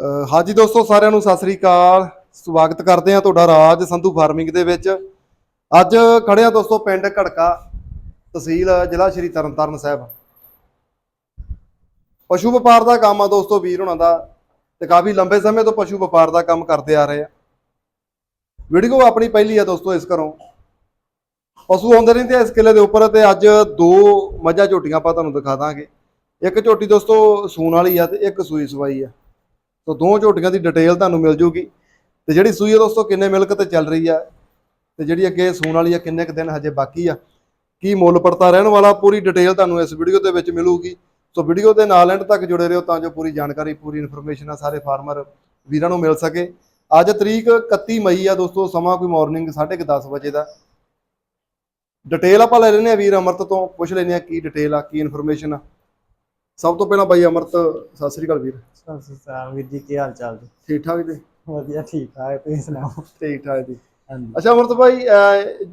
ਅਹ ਹਾਂਜੀ ਦੋਸਤੋ, ਸਾਰਿਆਂ ਨੂੰ ਸਤਿ ਸ੍ਰੀ ਅਕਾਲ। ਸਵਾਗਤ ਕਰਦੇ ਹਾਂ ਤੁਹਾਡਾ ਰਾਜ ਸੰਧੂ ਫਾਰਮਿੰਗ ਦੇ ਵਿੱਚ। ਅੱਜ ਖੜੇ ਆ ਦੋਸਤੋ, ਪਿੰਡ ਘੜਕਾ ਤਹਿਸੀਲ, ਜ਼ਿਲ੍ਹਾ ਸ਼੍ਰੀ ਤਰਨਤਾਰਨ ਸਾਹਿਬ। ਪਸ਼ੂ ਵਪਾਰ ਦਾ ਕੰਮ ਆ ਦੋਸਤੋ, ਵੀਰ ਹੁਣਾਂ ਦਾ। ਤੇ ਕਾਫੀ ਲੰਬੇ ਸਮੇਂ ਤੋਂ ਪਸ਼ੂ ਵਪਾਰ ਦਾ ਕੰਮ ਕਰਦੇ ਆ ਰਹੇ ਆ। ਵੀਡੀਓ ਆਪਣੀ ਪਹਿਲੀ ਆ ਦੋਸਤੋ, ਇਸ ਘਰੋਂ। ਪਸ਼ੂ ਆਉਂਦੇ ਰਹਿੰਦੇ ਆ ਇਸ ਕਿਲੇ ਦੇ ਉੱਪਰ ਤੇ ਅੱਜ ਦੋ ਮੱਝਾਂ ਝੋਟੀਆਂ ਆਪਾਂ ਤੁਹਾਨੂੰ ਦਿਖਾ ਦਾਂਗੇ। ਇੱਕ ਝੋਟੀ ਦੋਸਤੋ, ਸੂਣ ਵਾਲੀ ਆ ਤੇ ਇੱਕ ਸੂਈ ਸਵਾਈ ਆ। ਸੋ ਦੋ ਝੋਟੀਆਂ ਦੀ ਡਿਟੇਲ ਤੁਹਾਨੂੰ ਮਿਲ ਜੂਗੀ। ਤੇ ਜਿਹੜੀ ਸੂਈ ਹੈ ਦੋਸਤੋ, ਕਿੰਨੇ ਮਿਲਕ ਤੇ ਚੱਲ ਰਹੀ ਆ? ਤੇ ਜਿਹੜੀ ਅੱਗੇ ਸੂਣ ਵਾਲੀ ਆ, ਕਿੰਨੇ ਕੁ ਦਿਨ ਹਜੇ ਬਾਕੀ ਆ? ਕੀ ਮੁੱਲ ਪੜਤਾ ਰਹਿਣ ਵਾਲਾ? ਪੂਰੀ ਡਿਟੇਲ ਤੁਹਾਨੂੰ ਇਸ ਵੀਡੀਓ ਦੇ ਵਿੱਚ ਮਿਲੂਗੀ। ਸੋ ਵੀਡੀਓ ਦੇ ਨਾਲ ਐਂਡ ਤੱਕ ਜੁੜੇ ਰਹੋ ਤਾਂ ਜੋ ਪੂਰੀ ਜਾਣਕਾਰੀ, ਪੂਰੀ ਇਨਫੋਰਮੇਸ਼ਨ ਆ ਸਾਰੇ ਫਾਰਮਰ ਵੀਰਾਂ ਨੂੰ ਮਿਲ ਸਕੇ। ਅੱਜ ਤਰੀਕ 31 ਮਈ ਆ ਦੋਸਤੋ, ਸਮਾਂ ਕੋਈ ਮਾਰਨਿੰਗ 10:30 ਵਜੇ ਦਾ। ਡਿਟੇਲ ਆਪਾਂ ਲੈ ਲੈਨੇ ਆ ਵੀਰ ਅਮਰਤ ਤੋਂ, ਪੁੱਛ ਲੈਨੇ ਆ ਕੀ ਡਿਟੇਲ ਆ, ਕੀ ਇਨਫੋਰਮੇਸ਼ਨ ਆ। ਸਭ ਤੋਂ ਪਹਿਲਾਂ ਬਾਈ ਅਮਰਤ ਸਤਿ ਸ੍ਰੀ ਅਕਾਲ ਵੀਰ। ਸਤਿ ਸ਼੍ਰੀ ਅਕਾਲ ਵੀਰ ਜੀ ਕੀ ਹਾਲ ਚਾਲ ਜੀ? ਠੀਕ ਠਾਕ ਜੀ? ਵਧੀਆ ਠੀਕ ਠਾਕ ਤੁਸੀਂ ਸੁਣਾਓ? ਠੀਕ ਠਾਕ ਜੀ। ਅੱਛਾ ਅਮਰਤ ਭਾਈ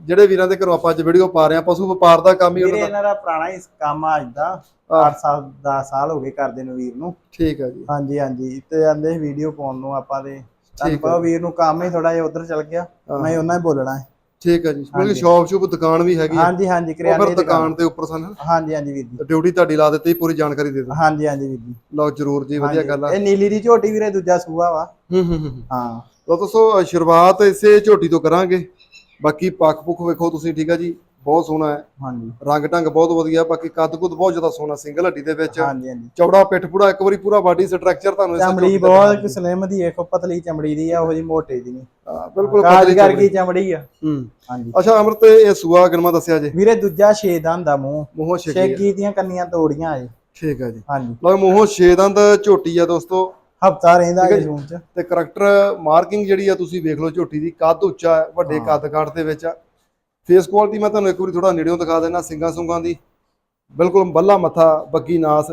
ਜਿਹੜੇ ਵੀਰਾਂ ਦੇ ਘਰੋਂ ਆਪਾਂ ਅੱਜ ਵੀਡੀਓ ਪਾ ਰਹੇ ਆ ਪਸ਼ੂ ਵਪਾਰ ਦਾ ਕੰਮ ਹੀ ਉਹਨਾਂ ਦਾ। ਇਹਨਾਂ ਦਾ ਪੁਰਾਣਾ ਹੀ ਕੰਮ ਆ ਅੱਜ ਦਾ। ਆਹ। 8 ਸਾਲ 10 ਸਾਲ ਹੋ ਗਏ ਕਰਦੇ ਨੂੰ ਵੀਰ ਨੂੰ। ਠੀਕ ਹੈ ਜੀ। ਹਾਂਜੀ ਹਾਂਜੀ। ਤੇ ਆਂਦੇ ਵੀਡੀਓ ਪਾਉਣ ਨੂੰ ਆਪਾਂ ਦੇ ਤੁਹਾਨੂੰ ਵੀਰ ਨੂੰ ਕੰਮ ਹੀ ਥੋੜਾ ਜਿਹਾ ਉਧਰ ਚਲ ਗਿਆ। ਮੈਂ ਉਹਨਾਂ ਹੀ ਬੋਲਣਾ ਹੈ। ਠੀਕ ਹੈ ਜੀ। ਮਤਲਬ ਹਾਂਜੀ। ਸ਼ਾਪ ਸ਼ੂਪ ਦੁਕਾਨ ਵੀ ਹੈਗੀ ਆ। ਹਾਂਜੀ ਹਾਂਜੀ ਉਹ ਕਰਿਆਨੇ ਦੀ ਦੁਕਾਨ। ਦੇ ਉੱਪਰ ਸਨ। ਹਾਂਜੀ ਹਾਂਜੀ ਵੀਰ ਜੀ। ਡਿਊਟੀ ਤੁਹਾਡੀ ਲਾ ਦਿੱਤੀ ਪੂਰੀ ਜਾਣਕਾਰੀ ਦੇ ਦਿਓ। ਹਾਂਜੀ ਹਾਂਜੀ ਵੀਰ ਜੀ। ਲਓ ਜਰੂਰ ਜੀ ਵਧੀਆ ਹਾਂਜੀ। ਗੱਲ ਆ। ਇਹ ਨੀਲੀ ਦੀ ਝੋਟੀ ਵੀਰੇ ਦੂਜਾ ਸੂਆ ਵਾ। ਹੂੰ ਹੂੰ ਹੂੰ ਹਾਂ। ਲਓ ਦੋਸਤੋ ਸ਼ੁਰੂਆਤ ਇਸੇ ਝੋਟੀ ਤੋਂ ਕਰਾਂਗੇ। ਬਾਕੀ ਪੱਖ ਪੁੱਖ ਵੇਖੋ ਤੁਸੀਂ ਠੀਕ ਹੈ ਜੀ। ਬਹੁਤ ਸੋਹਣਾ ਹੈ। ਹਾਂਜੀ। ਰੰਗ ਢੰਗ ਬਹੁਤ ਵਧੀਆ ਬਾਕੀ ਕੱਦ ਕੁੱਦ ਬਹੁਤ ਜ਼ਿਆਦਾ ਸੋਹਣਾ ਸਿੰਗਲ ਹੱਡੀ ਦੇ ਵਿੱਚ। ਹਾਂਜੀ ਹਾਂਜੀ। ਚੌੜਾ ਪਿੱਠ ਪੂੜਾ ਇੱਕ ਵਾਰੀ ਪੂਰਾ ਬਾਡੀ ਸਟਰਕਚਰ ਤੁਹਾਨੂੰ ਚਮੜੀ ਦਾ ਬਹੁਤ ਸਲਿਮ ਦੀ ਇੱਕ ਪਤਲੀ ਚਮੜੀ ਦੀ ਆ ਉਹ ਜੀ ਮੋਟੇ ਦੀ ਨਹੀਂ। ਹਾਂ, ਬਿਲਕੁਲ ਪਤਲੀ ਕਰ ਚਮੜੀ। ਆ। ਹੂੰ। ਹਾਂਜੀ। ਅੱਛਾ ਅਮਰਤ ਇਹ ਸੂਆ ਕਿਨਮਾ ਦੱਸਿਆ ਜੀ? ਵੀਰੇ ਦੂਜਾ ਛੇ ਦਾ ਹੁੰਦਾ ਮੂੰਹ। ਮੋਹ ਛੇ ਛੇਗੀ ਦੀਆਂ ਕੰਨੀਆਂ ਤੋੜੀਆਂ ਏ ਠੀਕ ਹੈ ਜੀ। ਹਾਂਜੀ। ਲਓ ਮੋਹ ਛੇ ਦੰਦ ਝੋਟੀ ਆ ਦੋਸਤੋ। ਹਫਤਾ ਰਹਿੰਦਾ ਹੈ ਇਹ ਜੀ। ਜੂਨ ਚ। ਤੇ ਕਰੈਕਟਰ ਮਾਰਕਿੰਗ ਜਿਹੜੀ ਆ ਤੁਸੀਂ ਵੇਖ ਲਓ ਝੋਟੀ ਦੀ ਕੱਦ ਉੱਚਾ ਹੈ ਵੱਡੇ। ਕੱਦ ਕਾਠ ਦੇ ਵਿੱਚ ਆ। ਫੇਸ ਕੁਆਲਿਟੀ ਮੈਂ ਤੁਹਾਨੂੰ ਇੱਕ ਵਾਰੀ ਥੋੜਾ ਨੇੜਿਓਂ ਦਿਖਾ ਦੇਣਾ ਸਿੰਗਾ ਸੁੰਗਾਂ ਦੀ। ਬਿਲਕੁਲ ਬੱਲਾ ਮੱਥਾ ਬੱਗੀ ਨਾਸ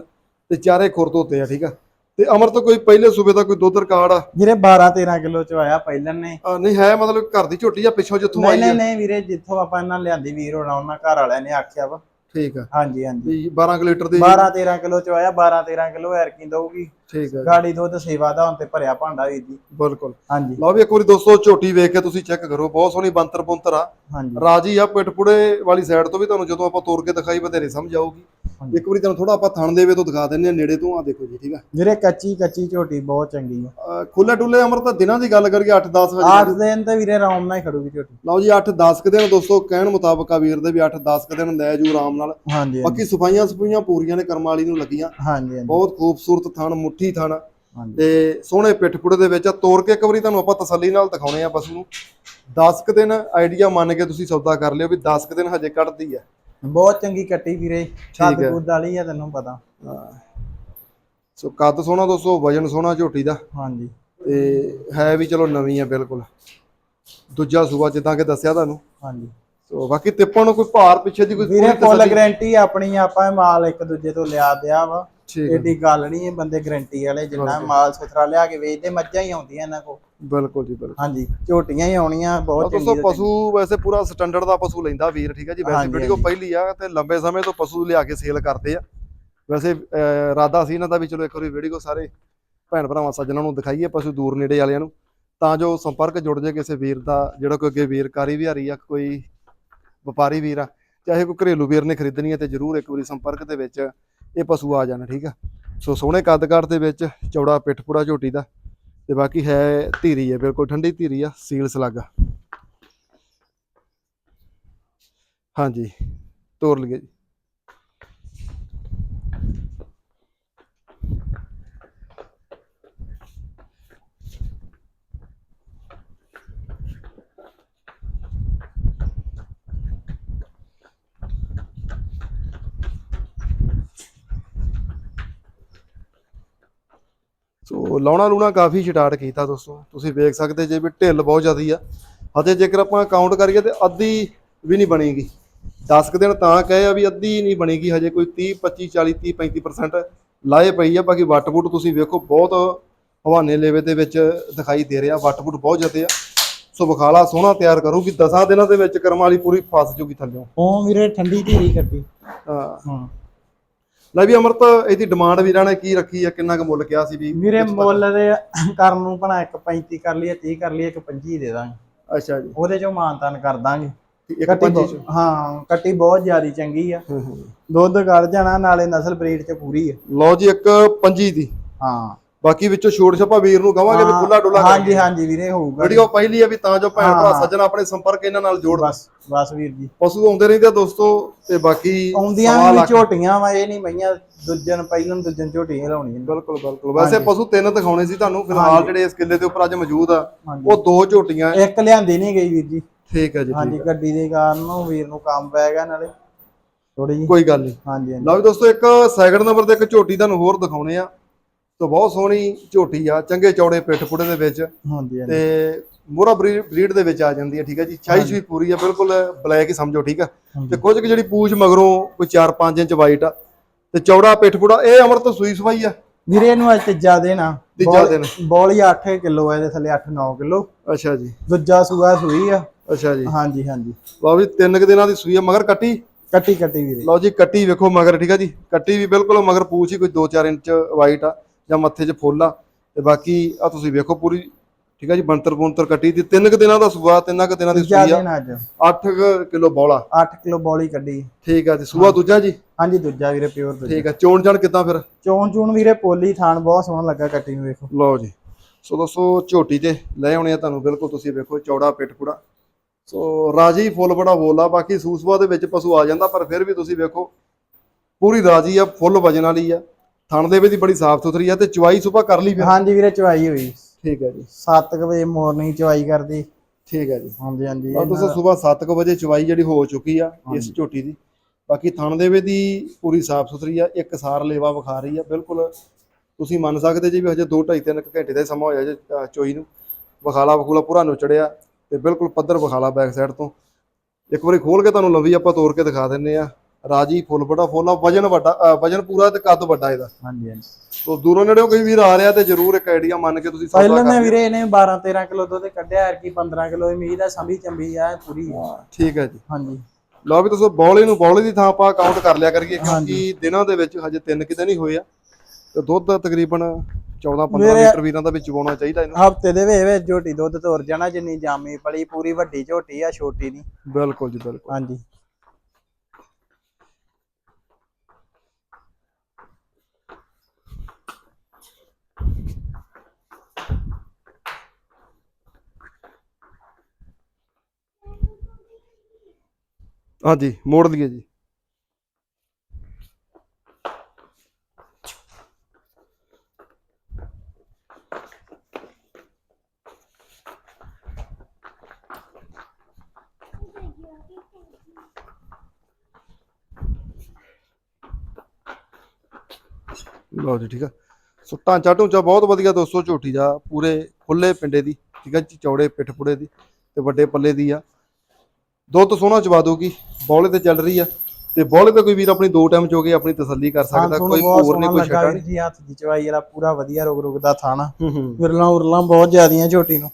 ਤੇ ਚਾਰੇ ਖੁਰ ਧੋਤੇ ਆ ਠੀਕ ਆ? ਤੇ ਅਮਰ ਤੋਂ ਕੋਈ ਪਹਿਲੇ ਸੂਬੇ ਦਾ ਕੋਈ ਦੁੱਧ ਰਿਕਾਰਡ ਆ? ਜਿਹੜੇ 12 13 ਕਿਲੋ ਚ ਆਇਆ ਪਹਿਲਨ ਨੇ। ਅਹ ਨਹੀਂ ਹੈ ਮਤਲਬ ਘਰ ਦੀ ਝੋਟੀ ਆ ਪਿੱਛੋਂ ਜਿੱਥੋਂ ਨਹੀਂ ਆਈ ਨਹੀਂ ਆ? ਨਹੀਂ ਵੀਰੇ ਜਿੱਥੋਂ ਆਪਾਂ ਇਹਨਾਂ ਲਿਆਂਦੀ ਵੀਰ ਹੋਣਾ ਉਹਨਾਂ ਘਰ ਵਾਲਿਆਂ ਨੇ ਆਖਿਆ ਵਾ। ਠੀਕ ਆ। ਹਾਂਜੀ ਹਾਂਜੀ। ਵੀ 12 ਕੁ ਲੀਟਰ ਦੀ 12 13 ਕਿਲੋ ਚ ਆਇਆ 12 13 ਕਿਲੋ ਐਰਕੀ ਦਊਗੀ। ਠੀਕ ਆ ਗਾੜੀ ਦੁੱਧ ਸੇਵਾ ਦਾ ਹੁਣ ਤੇ ਭਰਿਆ ਭਾਂਡਾ ਵੀਰ ਜੀ। ਬਿਲਕੁਲ। ਹਾਂਜੀ। ਲਓ ਵੀ ਇੱਕ ਵਾਰੀ ਦੋਸਤੋ ਝੋਟੀ ਵੇਖ ਕੇ ਤੁਸੀਂ ਚੈੱਕ ਕਰੋ। ਬਹੁਤ ਸੋਹਣੀ ਬੰਤਰ ਬੁੰਤਰ ਆ। ਹਾਂਜੀ। ਰਾਜੀ ਆ ਪਿੱਠਪੁੜੇ ਵਾਲੀ ਸਾਈਡ ਤੋਂ ਵੀ ਤੁਹਾਨੂੰ ਜਦੋਂ ਆਪਾਂ ਤੋੜ ਕੇ ਦਿਖਾਈ ਬਥੇਰੇ ਸਮਝ ਆਊਗੀ। ਇੱਕ ਵਾਰੀ ਤੁਹਾਨੂੰ ਥੋੜਾ ਆਪਾਂ ਥਣ ਦੇਵੇ ਤੋਂ ਦਿਖਾ ਦਿੰਨੇ ਆ ਨੇੜੇ ਤੋਂ ਆ ਦੇਖੋ ਜੀ ਠੀਕ ਆ। ਵੀਰੇ ਕੱਚੀ ਕੱਚੀ ਝੋਟੀ ਬਹੁਤ ਚੰਗੀ ਆ। ਖੁੱਲੇ ਡੁੱਲੇ ਅਮਰ ਤਾਂ ਦਿਨਾਂ ਦੀ ਗੱਲ ਕਰੀਏ 8-10 ਵਜੇ 8 ਦਿਨ ਤੇ ਵੀਰੇ ਆਰਾਮ ਨਾਲ ਹੀ ਖੜੂਗੀ ਝੋਟੀ। ਲਓ ਜੀ 8-10 ਕੁ ਦਿਨ ਦੋਸਤੋ ਕਹਿਣ ਮੁਤਾਬਕ ਆ ਵੀਰ ਦੇ ਵੀ 8-10 ਕੁ ਦਿਨ ਲੈ ਜੂ ਆਰਾਮ ਨਾਲ। ਹਾਂਜੀ ਬਾਕੀ ਸਫਾਈਆਂ ਸਫਾਈਆਂ ਪੂਰੀਆਂ ਨੇ ਕਰਮ ਵਾਲੀ ਨੂੰ ਲੱਗੀਆਂ। ਹਾਂਜੀ ਬਹੁਤ ਖੂਬਸੂਰਤ ਥਣ ਮੁੱਠੀ ਥਣ। ਤੇ ਸੋਹਣੇ ਪਿੱਠਪੁੜੇ ਦੇ ਵਿੱਚ ਤੋੜ ਕੇ ਇੱਕ ਵਾਰੀ ਤੁਹਾਨੂੰ ਆਪਾਂ ਤਸੱਲੀ ਨਾਲ ਦਿਖਾਉਣੇ ਆ ਪਸ਼ੂ ਨੂੰ। 10 ਕੁ ਦਿਨ ਆਈਡੀਆ ਮੰਨ ਕੇ ਤੁਸੀਂ ਸੌਦਾ ਕਰ ਲਿਓ ਵੀ 10 ਕੁ ਦਿਨ ਹਜੇ ਕੱਢਦੀ ਆ। ਬਹੁਤ ਚੰਗੀ ਕੱਟੀ ਵੀਰੇ ਕੱਦ ਹੈ। ਕੁੱਦ ਵਾਲੀ ਆ ਤੈਨੂੰ ਪਤਾ। ਸੋ ਕੱਦ ਸੋਹਣਾ ਦੋਸਤੋ ਵਜਨ ਸੋਹਣਾ ਝੋਟੀ ਦਾ। ਹਾਂਜੀ। ਤੇ ਹੈ ਵੀ ਚਲੋ ਨਵੀਂ ਆ ਬਿਲਕੁਲ। ਦੂਜਾ ਸੂਬਾ ਜਿੱਦਾਂ ਕਿ ਦੱਸਿਆ ਤੁਹਾਨੂੰ। ਹਾਂਜੀ। ਸੋ ਬਾਕੀ ਤਿੱਪਣ ਨੂੰ ਕੋਈ ਭਾਰ ਪਿੱਛੇ ਦੀ ਕੋਈ ਵੀਰੇ ਫੁੱਲ ਤਸੱਲੀ- ਗਾਰੰਟੀ ਆਪਣੀ ਆਪਾਂ ਇਹ ਮਾਲ ਇੱਕ ਦੂਜੇ ਤੋਂ ਲਿਆ ਦਿਆ ਵਾ। ਠੀਕ ਹੈ ਏਡੀ ਗੱਲ ਨਹੀਂ ਇਹ ਬੰਦੇ ਗਾਰੰਟੀ ਵਾਲੇ ਜਿੰਨਾ ਮਾਲ ਸੁਥਰਾ ਲਿਆ ਕੇ ਵੇਚਦੇ ਮੱਝਾਂ ਹੀ ਆਉਂਦੀਆਂ ਇਹਨਾਂ ਕੋ ਬਿਲਕੁਲ ਜੀ ਬਿਲਕੁਲ। ਹਾਂਜੀ ਝੋਟੀਆਂ ਹੀ ਆਉਣੀਆਂ ਬਹੁਤ ਦੋਸਤੋ ਚੰਗੀ ਪਸ਼ੂ ਵੈਸੇ ਪੂਰਾ ਸਟੈਂਡਰਡ ਦਾ ਪਸ਼ੂ ਲੈਂਦਾ ਵੀਰ ਠੀਕ ਹੈ ਜੀ? ਵੈਸੇ ਹਾਂਜੀ, ਵੀਡੀਓ ਹਾਂਜੀ। ਪਹਿਲੀ ਆ ਤੇ ਲੰਬੇ ਸਮੇਂ ਤੋਂ ਪਸ਼ੂ ਲਿਆ ਕੇ ਸੇਲ ਕਰਦੇ ਆ। ਵੈਸੇ ਅਹ, ਇਰਾਦਾ ਸੀ ਇਹਨਾਂ ਦਾ ਵੀ ਚਲੋ ਇੱਕ ਵਾਰੀ ਵੀਡੀਓ ਸਾਰੇ ਭੈਣ ਭਰਾਵਾਂ ਸੱਜਣਾਂ ਨੂੰ ਦਿਖਾਈਏ ਪਸ਼ੂ ਦੂਰ ਨੇੜੇ ਵਾਲਿਆਂ ਨੂੰ। ਤਾਂ ਜੋ ਸੰਪਰਕ ਜੁੜ ਜਾਏ ਕਿਸੇ ਵੀਰ ਦਾ ਜਿਹੜਾ ਕੋਈ ਅੱਗੇ ਵੀਰਕਾਰੀ ਵਿਹਾਰੀ ਆ ਕੋਈ ਵਪਾਰੀ ਵੀਰ ਆ ਚਾਹੇ ਕੋਈ ਘਰੇਲੂ ਵੀਰ ਨੇ ਖਰੀਦਣੀ ਹੈ ਤੇ ਜਰੂਰ ਇੱਕ ਵਾਰੀ ਸੰਪਰਕ ਦੇ ਵਿੱਚ ਇਹ ਪਸ਼ੂ ਆ ਜਾਣ, ਠੀਕ ਆ? ਸੋ ਸੋਹਣੇ ਕੱਦ-ਕਾਠ ਦੇ ਵਿੱਚ ਚੌੜਾ ਪਿੱਠਪੂੜਾ ਝੋਟੀ ਦਾ ਤੇ ਬਾਕੀ ਹੈ ਧੀਰੀ ਹੈ, ਬਿਲਕੁਲ ਠੰਡੀ ਧੀਰੀ ਆ, ਸੀਲ ਸਲਾਗਾ ਹਾਂਜੀ, ਤੋਰ ਲਈਏ ਜੀ। ਸੋ ਲਾਉਣਾ ਲੂਣਾ ਕਾਫੀ ਸਟਾਰਟ ਕੀਤਾ ਦੋਸਤੋ। ਤੁਸੀਂ ਵੇਖ ਸਕਦੇ ਜੇ ਵੀ ਢਿੱਲ ਬਹੁਤ ਜ਼ਿਆਦੀ ਆ। ਅਤੇ ਜੇਕਰ ਆਪਾਂ ਕਾਊਂਟ ਕਰੀਏ ਤੇ ਅੱਧੀ ਵੀ ਨਹੀਂ ਬਣੇਗੀ। 10 ਕੁ ਦਿਨ ਤਾਂ ਕਹੇ ਆ ਵੀ ਅੱਧੀ ਨਹੀਂ ਬਣੇਗੀ ਹਜੇ ਕੋਈ 30 25 40 30 35% ਲਾਏ ਪਈ ਆ। ਬਾਕੀ ਵੱਟ ਵੁੱਟ ਤੁਸੀਂ ਵੇਖੋ ਬਹੁਤ ਹਵਾਨੇ ਲੇਵੇ ਦੇ ਵਿੱਚ ਦਿਖਾਈ ਦੇ ਰਿਹਾ। ਵੱਟ ਵੁੱਟ ਬਹੁਤ ਜ਼ਿਆਦੇ ਆ। ਸੋ ਬਖਾਲਾ ਸੋਹਣਾ ਤਿਆਰ ਕਰੂਗੀ। 10 ਦਿਨਾਂ ਦੇ ਵਿੱਚ ਕਰਮ ਵਾਲੀ ਪੂਰੀ ਫਸ ਜੂਗੀ ਥੱਲਿਓਂ। ਉਹ ਵੀਰੇ ਠੰਡੀ ਧੀਰੀ ਕੱਟੀ ਹਾਂ। ਹਾਂ। ਲੈ ਵੀ ਅਮਰਤ ਇਹਦੀ ਡਿਮਾਂਡ ਵੀਰਾਂ ਨੇ ਕੀ ਰੱਖੀ ਆ ਕਿੰਨਾ ਕੁ ਮੁੱਲ ਕਿਹਾ ਸੀ ਵੀ ਵੀਰੇ ਮੁੱਲ ਦੇ ਕਰਨ ਨੂੰ ਭਣਾ ਇੱਕ 35 ਕਰ ਲਈਏ 30 ਕਰ ਲਈਏ ਇੱਕ 25 ਦੇ ਦਾਂਗੇ। ਅੱਛਾ ਜੀ। ਉਹਦੇ ਚੋਂ ਮਾਨਤਾਨ ਕਰ ਦਾਂਗੇ। ਇੱਕ ਕੱਟੀ ਪੰਜੀ ਬਹੁਤ- ਹਾਂ ਕੱਟੀ ਬਹੁਤ ਜ਼ਿਆਦੀ ਚੰਗੀ ਆ। ਦੁੱਧ ਕੱਢ ਜਾਣਾ ਨਾਲੇ ਨਸਲ ਬਰੀਡ ਚ ਪੂਰੀ ਆ। ਲਓ ਜੀ ਇੱਕ ਪੰਜੀ ਦੀ। ਹਾਂ। ਬਾਕੀ ਵਿੱਚੋਂ ਛੋਟ ਛਪਾ ਵੀਰ ਨੂੰ ਕਵਾਂਗੇ ਵੀ ਖੁੱਲਾ ਡੁੱਲਾ ਹਾਂਜੀ ਹਾਂਜੀ ਵੀਰੇ ਹੋਊਗਾ ਵੀਡੀਓ ਪਹਿਲੀ ਆ ਵੀ ਤਾਂ ਜੋ ਭੈਣ ਭਰਾ। ਸੱਜਣ ਆਪਣੇ ਸੰਪਰਕ ਇਹਨਾਂ ਨਾਲ ਜੋੜ ਬਸ ਬਸ ਵੀਰ ਜੀ। ਪਸ਼ੂ ਆਉਂਦੇ ਰਹਿੰਦੇ ਆ ਦੋਸਤੋ ਤੇ ਬਾਕੀ ਆਉਂਦੀਆਂ ਵੀ ਝੋਟੀਆਂ ਵਾ ਇਹ ਨਹੀਂ ਮਈਆਂ ਦੂਜਨ ਪਹਿਲਾਂ ਦੂਜਨ ਝੋਟੀਆਂ ਲਾਉਣੀਆਂ। ਬਿਲਕੁਲ ਬਿਲਕੁਲ। ਵੈਸੇ ਪਸ਼ੂ ਤਿੰਨ ਦਿਖਾਉਣੇ ਸੀ ਤੁਹਾਨੂੰ ਫਿਲਹਾਲ ਜਿਹੜੇ ਇਸ ਕਿੱਲੇ ਦੇ ਉੱਪਰ ਅੱਜ ਮੌਜੂਦ ਆ। ਉਹ ਦੋ ਝੋਟੀਆਂ ਆ। ਇੱਕ ਲਿਆਂਦੀ ਨਹੀਂ ਗਈ ਵੀਰ ਜੀ। ਠੀਕ ਹੈ ਜੀ ਹਾਂਜੀ ਗੱਡੀ ਦੇ ਕਾਰਨ ਨੂੰ ਵੀਰ ਨੂੰ ਕੰਮ ਪੈ ਗਿਆ ਨਾਲੇ। ਥੋੜੀ ਜੀ ਕੋਈ ਗੱਲ ਨਹੀਂ ਹਾਂਜੀ ਹਾਂਜੀ। ਲਓ ਦੋਸਤੋ ਇੱਕ ਸੈਕਿੰਡ ਨੰਬਰ ਤੇ ਇੱਕ ਝੋਟੀ ਤੁਹਾਨੂੰ ਹੋਰ ਦਿਖਾਉਣੇ ਆ। ਤੋਂ ਬਹੁਤ ਸੋਹਣੀ ਝੋਟੀ ਆ ਚੰਗੇ ਚੌੜੇ ਪਿੱਠ ਪੁੜੇ ਦੇ ਵਿੱਚ ਹਾਂਜੀ ਹਾਂਜੀ। ਤੇ ਮੋਰਾ ਬਰੀਡ ਦੇ ਵਿੱਚ ਆ ਜਾਂਦੀ ਹੈ ਠੀਕ ਹੈ ਜੀ? ਚਾਈਸ ਵੀ ਪੂਰੀ ਆ ਬਿਲਕੁਲ ਬਲੈਕ ਹੀ ਸਮਝੋ ਠੀਕ ਆ? ਤੇ ਕੁਝ ਕੁ ਜਿਹੜੀ ਪੂਛ ਮਗਰੋਂ ਕੋਈ 4-5 ਇੰਚ ਵਾਈਟ ਆ ਤੇ ਚੌੜਾ ਪਿੱਠ ਪੁੜਾ ਇਹ ਅਮਰਤ ਸੂਈ ਸਵਾਈ ਆ? ਵੀਰੇ ਇਹਨੂੰ ਅੱਜ ਤੀਜਾ ਆ। ਤੀਜਾ ਦਿਨ। ਬੋਲੀ 8 ਕਿਲੋ ਆ ਇਹਦੇ ਥੱਲੇ 8-9 ਕਿਲੋ। ਅੱਛਾ ਜੀ। ਦੂਜਾ ਸੂਆ ਸੂਈ ਆ। ਅੱਛਾ ਜੀ। ਹਾਂਜੀ ਹਾਂਜੀ। ਲਓ ਵੀ ਤਿੰਨ ਕੁ ਦਿਨਾਂ ਦੀ ਸੂਈ ਆ ਮਗਰ ਕੱਟੀ? ਕੱਟੀ ਕੱਟੀ ਵੀਰੇ। ਲਓ ਜੀ ਕੱਟੀ ਵੇਖੋ ਮਗਰ ਠੀਕ ਆ ਜੀ? ਕੱਟੀ ਵੀ ਬਿਲਕੁਲ ਮਗਰ ਪੂਛ ਹੀ ਕੋਈ 2-4 ਇੰਚ ਵਾਈਟ ਆ। ਜਾਂ ਮੱਥੇ 'ਚ ਫੁੱਲ ਆ ਤੇ ਬਾਕੀ ਆ ਤੁਸੀਂ ਵੇਖੋ ਪੂਰੀ ਠੀਕ ਆ ਜੀ ਬੰਤਰ ਬੁੰਤਰ ਕੱਟੀ ਦੀ ਤਿੰਨ ਕੁ ਦਿਨਾਂ ਦਾ ਸੂਆ ਤਿੰਨਾਂ ਕੁ ਦਿਨਾਂ ਦੀ ਸੂਈ ਆ। ਦਿਨ ਅੱਜ। 8 ਕਿਲੋ ਬੌਲਾ। 8 ਕਿਲੋ ਬੋਲੀ ਕੱਢੀ। ਠੀਕ ਆ ਜੀ ਸੂਆ ਦੂਜਾ ਜੀ? ਹਾਂਜੀ ਦੂਜਾ ਵੀਰੇ ਪਿਓਰ ਦੂਜਾ। ਠੀਕ ਆ ਚੋਣ ਜਾਣ ਕਿੱਦਾਂ ਫਿਰ? ਚੋਣ ਚੂਣ ਵੀਰੇ ਪੋਲੀ ਥਾਨ ਬਹੁਤ ਸੋਹਣਾ ਲੱਗਾ ਕੱਟੀ ਨੂੰ ਵੇਖੋ। ਲਓ ਜੀ ਸੋ ਦੋਸਤੋ ਝੋਟੀ ਤੇ ਲੈ ਆਉਣੇ ਆ ਤੁਹਾਨੂੰ ਬਿਲਕੁਲ ਤੁਸੀਂ ਵੇਖੋ ਚੌੜਾ ਪਿੱਠ ਪੁੜਾ ਸੋ ਰਾਜੀ ਫੁੱਲ ਬੜਾ ਬੋਲਾ ਬਾਕੀ ਸੂਸਵਾ ਦੇ ਵਿੱਚ ਪਸ਼ੂ ਆ ਜਾਂਦਾ ਪਰ ਫਿਰ ਵੀ ਤੁਸੀਂ ਵੇਖੋ ਪੂਰੀ ਰਾਜੀ ਆ ਫੁੱਲ ਵਜਨ ਵਾਲੀ ਆ। ਥਣ ਦੇ ਦੀ ਬੜੀ ਸਾਫ਼ ਸੁਥਰੀ ਆ ਤੇ ਚਵਾਈ ਸੁਪਾ ਕਰ ਲਈ ਫਿਰ? ਹਾਂਜੀ ਵੀਰੇ ਚਵਾਈ ਹੋਈ। ਠੀਕ ਹੈ ਜੀ। 7 ਵਜੇ ਮਾਰਨਿੰਗ ਚਵਾਈ ਕਰਦੀ। ਠੀਕ ਹੈ ਜੀ। ਹਾਂਜੀ ਹਾਂਜੀ ਆ ਦੋਸਤੋ ਸਵੇਰ 7:00 ਵਜੇ ਚਵਾਈ ਜਿਹੜੀ ਹੋ ਚੁੱਕੀ ਆ ਇਸ ਝੋਟੀ ਦੀ। ਬਾਕੀ ਥਣ ਦੇ ਵਿੱਚ ਦੀ ਪੂਰੀ ਸਾਫ਼ ਸੁਥਰੀ ਆ ਇੱਕ ਸਾਰ ਲੇਵਾ ਵਿਖਾ ਰਹੀ ਆ ਬਿਲਕੁਲ ਤੁਸੀਂ ਮੰਨ ਸਕਦੇ ਜੀ ਵੀ ਹਜੇ 2 2.5 3 ਘੰਟੇ ਦਾ ਸਮਾਂ ਹੋਇਆ ਜੇ ਚੋਈ ਨੂੰ। ਵਿਖਾਲਾ ਵਖੂਲਾ ਪੂਰਾ ਨੁਚੜਿਆ ਤੇ ਬਿਲਕੁਲ ਪੱਧਰ ਵਿਖਾਲਾ ਬੈਕ ਸਾਈਡ ਤੋਂ। ਇੱਕ ਵਾਰੀ ਖੋਲ ਕੇ ਤੁਹਾਨੂੰ ਲੰਬੀ ਆਪਾਂ ਤੋੜ ਕੇ ਦਿਖਾ ਦਿੰਨੇ ਆ। ਰਾਜੀ ਫੁੱਲ ਬੜਾ ਫੁੱਲ ਆ ਵਜਨ ਵੱਡਾ ਵਜਨ ਪੂਰਾ ਤੇ ਕੱਦ ਵੱਡਾ ਇਹਦਾ। ਹਾਂਜੀ ਹਾਂਜੀ। ਤੋਂ ਦੂਰੋਂ ਨੇੜਿਓਂ ਕੋਈ ਵੀਰ ਆ ਰਿਹਾ ਤੇ ਜਰੂਰ ਇੱਕ ਆਈਡੀਆ ਮੰਨ ਕੇ ਤੁਸੀਂ ਸੌਦਾ ਪਹਿਲਾਂ ਕਰ ਨੇ। ਵੀਰੇ ਇਹਨੇ 12 13 ਕਿਲੋ ਦੁੱਧ ਕੱਢਿਆ ਐਰ ਕੀ 15 ਕਿਲੋ ਉਮੀਦ ਆ ਸੰਭੀ ਚੰਬੀ ਆ ਪੂਰੀ। ਠੀਕ ਹੈ ਜੀ। ਹਾਂਜੀ। ਲਓ ਵੀ ਤੁਸੀਂ ਬੌਲੇ ਨੂੰ ਬੌਲੇ ਦੀ ਥਾਂ ਆਪਾਂ ਕਾਊਂਟ ਕਰ ਲਿਆ ਕਰੀਏ ਕਿਉਂਕਿ ਦਿਨਾਂ ਦੇ ਵਿੱਚ ਹਜੇ ਤਿੰਨ ਕਿਤੇ ਨਹੀਂ ਹੋਏ ਆ। ਤੇ ਦੁੱਧ ਤਕਰੀਬਨ 14 15 ਮੇਰੇ- ਲੀਟਰ ਵੀਰਾਂ ਦਾ ਵਿੱਚ ਚਵਾਉਣਾ ਚਾਹੀਦਾ ਇਹਨੂੰ। ਹਫ਼ਤੇ ਦੇ ਵੇ ਵੇ ਝੋਟੀ ਦੁੱਧ ਤੋਰ ਜਾਣਾ ਜਿੰਨੀ ਜਾਮੀ ਪਲੀ ਪੂਰੀ ਵੱਡੀ ਝੋਟੀ ਆ ਛੋਟੀ ਨਹੀਂ। ਬਿਲਕੁਲ ਜੀ ਬਿਲਕੁਲ। ਹਾਂਜੀ। ਹਾਂਜੀ, ਮੋੜ ਲਈਏ ਜੀ। ਲਓ ਜੀ, ਠੀਕ ਆ। ਸੋ ਢਾਂਚਾ ਢੂੰਚਾ ਬਹੁਤ ਵਧੀਆ ਦੋਸਤੋ ਝੋਟੀ ਦਾ ਪੂਰੇ ਖੁੱਲੇ ਪਿੰਡੇ ਦੀ, ਠੀਕ ਆ ਜੀ, ਚੌੜੇ ਪਿੱਠ ਪੁੜੇ ਦੀ ਤੇ ਵੱਡੇ ਪੱਲੇ ਦੀ ਆ। ਦੁੱਧ ਸੋਹਣਾ ਚਵਾ ਦੂਗੀ ਬੌਲੇ ਤੇ ਚੱਲ ਰਹੀ ਆ। ਤੇ ਬੌਲੇ ਤੇ ਕੋਈ ਵੀਰ ਆਪਣੀ ਦੋ ਟਾਈਮ ਚੋ ਕੇ ਆਪਣੀ ਤਸੱਲੀ ਕਰ ਸਕਦਾ ਕੋਈ ਹੋਰ ਨਹੀਂ ਕੋਈ ਛੱਡਾ ਜੀ ਹੱਥ ਦੀ ਚਵਾਈ ਵਾਲਾ ਪੂਰਾ ਵਧੀਆ ਰੁਕ ਰੁਕ ਦਾ ਥਾਣਾ ਵਿਰਲਾਂ ਉਰਲਾਂ ਬਹੁਤ ਜ਼ਿਆਦੀਆਂ ਝੋਟੀ ਨੂੰ।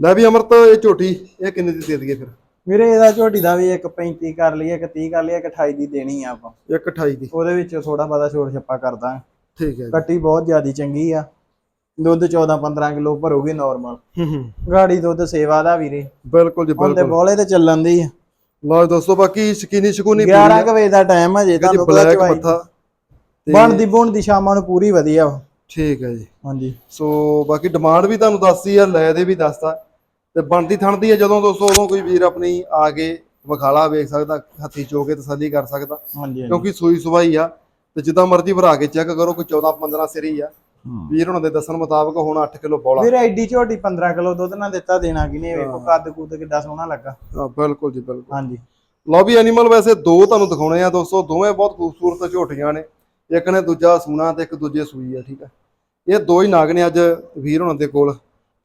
ਲੈ ਵੀ ਅਮਰਤ ਇਹ ਝੋਟੀ ਇਹ ਕਿੰਨੇ ਦੀ ਦੇ ਦਈਏ ਫਿਰ? ਵੀਰੇ ਇਹਦਾ ਝੋਟੀ ਦਾ ਵੀ ਇੱਕ 35 ਕਰ ਲਈਏ ਇੱਕ 30 ਕਰ ਲਈਏ ਇੱਕ 28 ਦੀ ਦੇਣੀ ਆ ਆਪਾਂ। ਇੱਕ 28 ਦੀ। ਉਹਦੇ ਵਿੱਚ ਥੋੜਾ ਬਹੁਤਾ ਛੋੜ ਛੱਪਾ ਕਰਦਾ ਠੀਕ ਹੈ ਜੀ। ਕੱਟੀ ਬਹੁਤ ਜ਼ਿਆਦੀ ਚੰਗੀ ਆ। ਦੁੱਧ 14 15 ਕਿਲੋ ਭਰੂਗੀ ਨਾਰਮਲ ਹੂੰ ਹੂੰ। ਗਾੜੀ ਦੁੱਧ ਸੇਵਾ ਦਾ ਵੀਰੇ। ਬਿਲਕੁਲ ਜੀ ਹੁਣ ਤੇ ਬਿਲਕੁਲ। ਬੋਲੇ ਤੇ ਚੱਲਣ ਦੀ ਆ। ਲਓ ਦੋਸਤੋ ਬਾਕੀ ਸ਼ਕੀਨੀ ਸ਼ਕੂਨੀ 11 ਕੁ ਵਜੇ ਦਾ ਟਾਈਮ ਹੈ ਜੇ ਜੀ ਤੁਹਾਨੂੰ ਪਤਾ ਬਲੈਕ ਚਵਾਈ ਮੱਥਾ ਤੇ ਬਣਦੀ ਬੁਣਦੀ ਸ਼ਾਮਾਂ ਨੂੰ ਪੂਰੀ ਵਧੀਆ ਵਾ। ਠੀਕ ਹੈ ਜੀ। ਹਾਂਜੀ। ਸੋ ਬਾਕੀ ਡਿਮਾਂਡ ਵੀ ਤੁਹਾਨੂੰ ਦੱਸਦੀ ਆ ਲੈ ਦੇ ਵੀ ਦੱਸਦਾ। ਤੇ ਬਣਦੀ ਥਣਦੀ ਆ ਜਦੋਂ ਦੋਸਤੋ ਉਦੋਂ ਕੋਈ ਵੀਰ ਆਪਣੀ ਆ ਕੇ ਵਿਖਾਲਾ ਵੇਖ ਸਕਦਾ ਹੱਥੀ ਚੋ ਕੇ ਤਸੱਲੀ ਕਰ ਸਕਦਾ। ਹਾਂਜੀ ਹਾਂਜੀ। ਕਿਉਂਕਿ ਸੂਈ ਸੁਵਾਈ ਆ। ਤੇ ਜਿੱਦਾਂ ਮਰਜ਼ੀ ਭਰਾ ਕੇ ਚੈੱਕ ਕਰੋ ਕੋਈ 14 15 ਸਿਰੀ ਆ। ਵੀਰ ਉਹਨਾਂ ਦੇ ਦੱਸਣ ਮੁਤਾਬਕ ਹੁਣ 8 ਕਿਲੋ ਬੌਲਾ। ਵੀਰੇ ਐਡੀ ਝੋਟੀ 15 ਕਿਲੋ ਦੁੱਧ ਨਾ ਦਿੱਤਾ ਦੇਣਾ ਕਿਨੇ ਵੇਖੋ ਕੱਦ ਕੁੱਦ ਕਿੱਡਾ ਸੋਹਣਾ ਲੱਗਾ। ਹਾਂ, ਬਿਲਕੁਲ ਜੀ ਬਿਲਕੁਲ। ਹਾਂਜੀ। ਲਓ ਵੀ ਐਨੀਮਲ ਵੈਸੇ ਦੋ ਤੁਹਾਨੂੰ ਦਿਖਾਉਣੇ ਆ ਦੋਸਤੋ ਦੋਵੇਂ ਬਹੁਤ ਖੂਬਸੂਰਤ ਝੋਟੀਆਂ ਨੇ। ਇੱਕ ਨੇ ਦੂਜਾ ਸੂਣਾ ਤੇ ਇੱਕ ਦੂਜੇ ਸੂਈ ਆ ਠੀਕ ਆ। ਇਹ ਦੋ ਹੀ ਨਾਗ ਨੇ ਅੱਜ ਵੀਰ ਹੁਣਾਂ ਦੇ ਕੋਲ।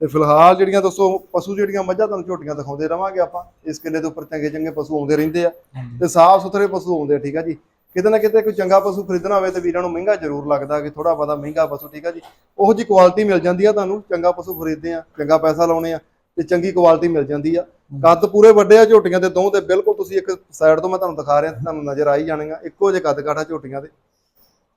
ਤੇ ਫਿਲਹਾਲ ਜਿਹੜੀਆਂ ਦੋਸਤੋ ਪਸ਼ੂ ਜਿਹੜੀਆਂ ਮੱਝਾਂ ਤੁਹਾਨੂੰ ਝੋਟੀਆਂ ਦਿਖਾਉਂਦੇ ਰਵਾਂਗੇ ਆਪਾਂ ਇਸ ਕਿੱਲੇ ਦੇ ਉੱਪਰ ਚੰਗੇ ਚੰਗੇ ਪਸ਼ੂ ਆਉਂਦੇ ਰਹਿੰਦੇ ਆ। ਤੇ ਸਾਫ਼ ਸੁਥਰੇ ਪਸ਼ੂ ਆਉਂਦੇ ਆ ਠੀਕ ਆ ਜੀ। ਕਿਤੇ ਨਾ ਕਿਤੇ ਕੋਈ ਚੰਗਾ ਪਸ਼ੂ ਖਰੀਦਣਾ ਹੋਵੇ ਤੇ ਵੀਰਾਂ ਨੂੰ ਮਹਿੰਗਾ ਜ਼ਰੂਰ ਲੱਗਦਾ ਕਿ ਥੋੜਾ ਬਹੁਤਾ ਮਹਿੰਗਾ ਪਸ਼ੂ ਠੀਕ ਆ ਜੀ? ਉਹੋ ਜੀ ਕੁਆਲਿਟੀ ਮਿਲ ਜਾਂਦੀ ਆ ਤੁਹਾਨੂੰ ਚੰਗਾ ਪਸ਼ੂ ਖਰੀਦਦੇ ਆ ਚੰਗਾ ਪੈਸਾ ਲਾਉਣੇ ਆ ਤੇ ਚੰਗੀ ਕੁਆਲਿਟੀ ਮਿਲ ਜਾਂਦੀ ਆ। ਕੱਦ ਪੂਰੇ ਵੱਡੇ ਆ ਝੋਟੀਆਂ ਦੇ ਦੋ ਤੇ ਬਿਲਕੁਲ ਤੁਸੀਂ ਇੱਕ ਸਾਈਡ ਤੋਂ ਮੈਂ ਤੁਹਾਨੂੰ ਦਿਖਾ ਰਿਹਾ ਤੁਹਾਨੂੰ ਨਜ਼ਰ ਆ ਹੀ ਜਾਣਗੀਆਂ ਇੱਕੋ ਜਿਹੇ ਕੱਦ ਕਾਠਾ ਝੋਟੀਆਂ ਦੇ।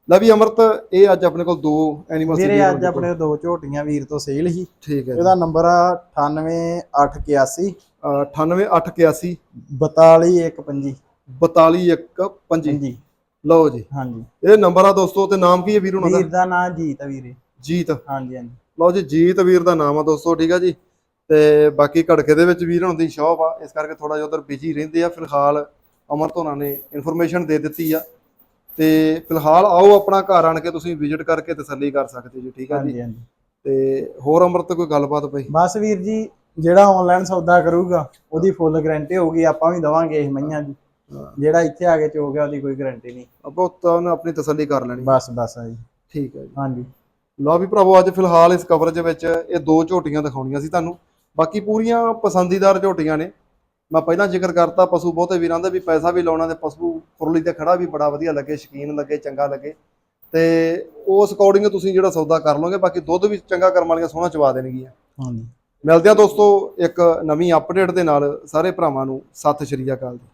ਲੈ ਵੀ ਅਮਰਤ ਇਹ ਅੱਜ ਆਪਣੇ ਕੋਲ ਦੋ ਐਨੀਮਲ ਵੀਰੇ ਅੱਜ ਆਪਣੇ ਦੋ ਝੋਟੀਆਂ ਵੀਰ ਤੋਂ ਸੇਲ ਹੀ ਠੀਕ ਹੈ। ਇਹਦਾ ਨੰਬਰ ਆ 98881 ਅਹ 98881 42125 42125 ਜੀ ਲਓ ਜੀ। ਹਾਂਜੀ। ਇਹ ਨੰਬਰ ਆ ਦੋਸਤੋ ਤੇ ਨਾਮ ਕੀ ਹੈ ਵੀਰ ਉਹਨਾਂ ਦਾ? ਵੀਰ ਦਾ ਨਾਂ ਜੀਤ ਆ ਵੀਰੇ। ਜੀਤ। ਹਾਂਜੀ ਹਾਂਜੀ। ਲਓ ਜੀ ਜੀਤ ਵੀਰ ਦਾ ਨਾਮ ਆ ਦੋਸਤੋ ਠੀਕ ਆ ਜੀ। ਤੇ ਬਾਕੀ ਘੜਕੇ ਦੇ ਵਿੱਚ ਵੀਰ ਹੁਣ ਦੀ ਸ਼ੌਪ ਆ ਇਸ ਕਰਕੇ ਥੋੜਾ ਜਿਹਾ ਉਧਰ ਬਿਜ਼ੀ ਰਹਿੰਦੇ ਆ। ਫਿਲਹਾਲ ਅਮਰ ਤੋਂ ਨੇ ਇਨਫੋਰਮੇਸ਼ਨ ਦੇ ਦਿੱਤੀ ਆ। ਤੇ ਫਿਲਹਾਲ ਆਓ ਆਪਣਾ ਘਰ ਆਣ ਕੇ ਤੁਸੀਂ ਵਿਜ਼ਿਟ ਕਰਕੇ ਤਸੱਲੀ ਕਰ ਸਕਦੇ ਜੀ ਠੀਕ ਆ ਜੀ। ਹਾਂਜੀ ਹਾਂਜੀ। ਤੇ ਹੋਰ ਅਮਰ ਤੋਂ ਕੋਈ ਗੱਲਬਾਤ ਪਈ ਬਸ ਵੀਰ ਜੀ ਜਿਹੜਾ ਆਨਲਾਈਨ ਸੌਦਾ ਕਰੂਗਾ ਉਹਦੀ ਫੁੱਲ ਗਾਰੰਟੀ ਹੋਊਗੀ ਆਪਾਂ ਵੀ ਦਵਾਂਗੇ ਇਹ ਮਈਆਂ ਦੀ। ਜਿਹੜਾ ਇੱਥੇ ਆ ਕੇ ਚੋ ਗਿਆ ਉਹਦੀ ਕੋਈ ਗਾਰੰਟੀ ਨਹੀਂ। ਆਪਾਂ ਤਾਂ ਉਹਨੇ ਆਪਣੀ ਤਸੱਲੀ ਕਰ ਲੈਣੀ। ਬਸ ਬਸ ਆ ਜੀ। ਠੀਕ ਹੈ ਜੀ। ਹਾਂਜੀ। ਲਓ ਵੀ ਭਰਾਵੋ ਅੱਜ ਫਿਲਹਾਲ ਇਸ ਕਵਰੇਜ ਵਿੱਚ ਇਹ ਦੋ ਝੋਟੀਆਂ ਦਿਖਾਉਣੀਆਂ ਸੀ ਤੁਹਾਨੂੰ। ਬਾਕੀ ਪੂਰੀਆਂ ਪਸੰਦੀਦਾਰ ਝੋਟੀਆਂ ਨੇ। ਮੈਂ ਪਹਿਲਾਂ ਜ਼ਿਕਰ ਕਰਤਾ ਪਸ਼ੂ ਬਹੁਤੇ ਵੀਰਾਂ ਦੇ ਵੀ ਪੈਸਾ ਵੀ ਲਾਉਣਾ ਤੇ ਪਸ਼ੂ ਫੁਰਲੀ ਤੇ ਖੜਾ ਵੀ ਬੜਾ ਵਧੀਆ ਲੱਗੇ ਸ਼ਕੀਨ ਲੱਗੇ ਚੰਗਾ ਲੱਗੇ। ਤੇ ਉਸ ਅਕੋਰਡਿੰਗ ਤੁਸੀਂ ਜਿਹੜਾ ਸੌਦਾ ਕਰ ਲਓਗੇ ਬਾਕੀ ਦੁੱਧ ਵੀ ਚੰਗਾ ਕਰਮ ਵਾਲੀਆਂ ਸੋਹਣਾ ਚਵਾ ਦੇਣਗੀਆਂ। ਹਾਂਜੀ। ਮਿਲਦੇ ਆ ਦੋਸਤੋ ਇੱਕ ਨਵੀਂ ਅਪਡੇਟ ਦੇ ਨਾਲ ਸਾਰੇ ਭਰਾਵਾਂ ਨੂੰ। ਸਤਿ ਸ਼੍ਰੀ ਅਕਾਲ ਜੀ।